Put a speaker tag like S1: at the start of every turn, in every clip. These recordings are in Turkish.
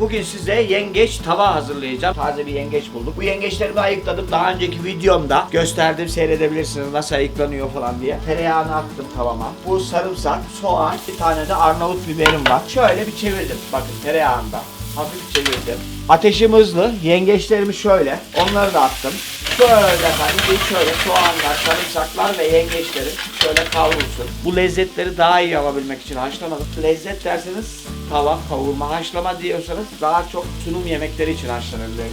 S1: Bugün size yengeç tava hazırlayacağım. Taze bir yengeç bulduk. Bu yengeçlerimi ayıkladım. Daha önceki videomda gösterdim seyredebilirsiniz nasıl ayıklanıyor falan diye. Tereyağını attım tavama. Bu sarımsak, soğan, bir tane de Arnavut biberim var. Şöyle bir çevirdim. Bakın tereyağında. Hafif çevirdim. Ateşim hızlı. Yengeçlerimi şöyle. Onları da attım. Şöyle efendim şöyle soğanlar, sarımsaklar ve yengeçlerim şöyle kavrulsun. Bu lezzetleri daha iyi alabilmek için haşlamadım. Lezzet derseniz tava, kavurma, haşlama diyorsanız daha çok sunum yemekleri için haşlanabilir.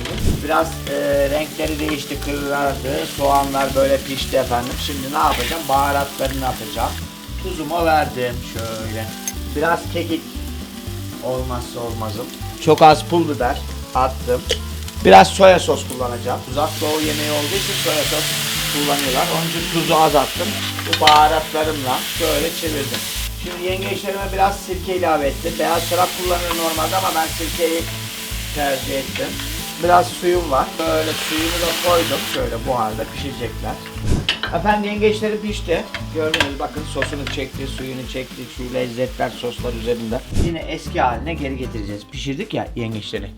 S1: Biraz e, renkleri değişti, kırardı. Soğanlar böyle pişti efendim. Şimdi ne yapacağım? Baharatlarını atacağım. Tuzumu verdim şöyle. Biraz kekik olmazsa olmazım. Çok az pul biber attım. Biraz soya sos kullanacağım. Uzak doğu yemeği olduğu için soya sos kullanıyorlar. Onun için tuzu az attım. Bu baharatlarımla şöyle çevirdim. Şimdi yengeçlerime biraz sirke ilave ettim. Beyaz şarap kullanıyorum normalde ama ben sirkeyi tercih ettim. Biraz suyum var. Böyle suyumu da koydum. Şöyle buharda pişirecekler. Efendim yengeçleri pişti. Gördünüz bakın sosunu çekti, suyunu çekti. Şu lezzetler soslar üzerinde. Yine eski haline geri getireceğiz. Pişirdik ya yengeçleri.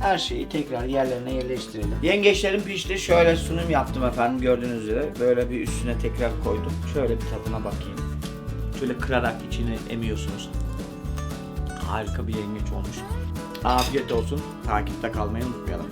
S1: Her şeyi tekrar yerlerine yerleştirelim. Yengeçlerim pişti. Şöyle sunum yaptım efendim gördüğünüz üzere. Böyle bir üstüne tekrar koydum. Şöyle bir tadına bakayım. Şöyle kırarak içini emiyorsunuz. Harika bir yengeç olmuş. Afiyet olsun. Takipte kalmayı unutmayalım.